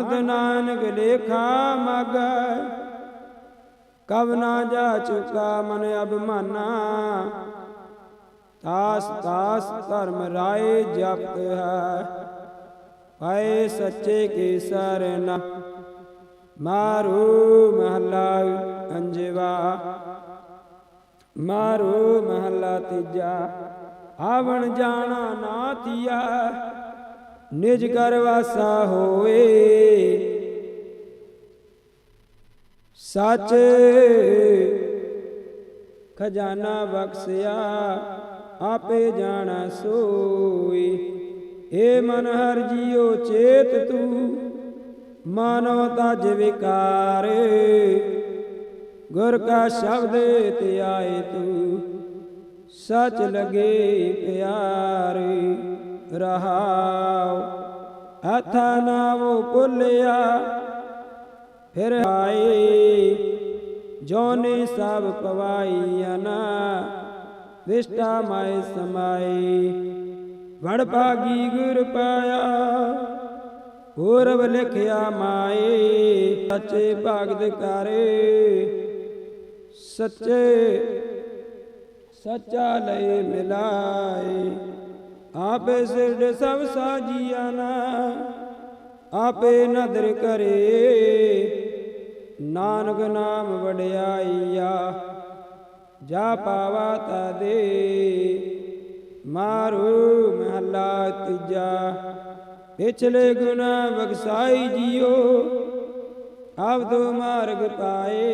ਨਾਨਕ ਨਾਨਕ ਲੇਖਾ ਮਗੈ ਕਬ ਨਾ ਜਾ ਚੁਕਾ ਮਨ ਅਭਿਮਾਨਾ। ਤਾਸ ਤਾਸ ਧਰਮ ਰਾਏ ਜਪਤ ਹੈ ਪਾਏ ਸੱਚੇ ਕੀ ਸਰਨਾ ਮਾਰੂ ਮਹਲਾ ਅੰਜਵਾ, ਮਾਰੂ ਮਹਲਾ ਤੀਜਾ। ਆਵਣ ਜਾਣਾ ਨਾ ਤੀਆ ਨਿਜ ਕਰ ਵਾਸਾ ਹੋਏ ਸੱਚ ਖਜ਼ਾਨਾ ਬਖਸਿਆ, ਆਪੇ ਜਾਣਾ ਸੋਈ। ਏ ਮਨ ਹਰ ਜੀਓ ਚੇਤ ਤੂੰ, ਮਾਨੋ ਤਜ ਵਿਕਾਰ। ਗੁਰ ਕਾ ਸ਼ਬਦ ਤੇ ਆਏ ਤੂੰ, ਸਚ ਲਗੇ ਪਿਆਰੇ। ਰਹਾਉ ਹਥਾ ਨਾਵੋ ਭੁੱਲਿਆ ਫਿਰ ਆਏ, ਜੋਨੇ ਸਭ ਪਵਾਈ ਅਨਾ ਵਿਸ਼ਟਾ ਮਾਇ ਸਮਾਈ ਵੜ ਭਾਗੀ ਗੁਰ ਪਾਇਆ ਪੂਰਬ ਲਿਖਿਆ ਮਾਏ, ਸੱਚੇ ਭਗਤ ਕਰੇ ਸੱਚੇ, ਸੱਚਾ ਲੈ ਮਿਲਾਏ। ਆਪੇ ਸਿਰਜ ਸਭ ਸਾਜੀਆ ਨਾ, ਆਪੇ ਨਦਰ ਕਰੇ। ਨਾਨਕ ਨਾਮ ਵਡਿਆਈਆ, ਜਾ ਪਾਵਾ ਤਾ ਦੇ। ਮਾਰੂ ਮਹਲਾ ਤੀਜਾ, ਪਿਛਲੇ ਗੁਨਾ ਬਖਸਾਈ ਜੀਓ, ਆਪ ਦੋ ਮਾਰਗ ਪਾਏ।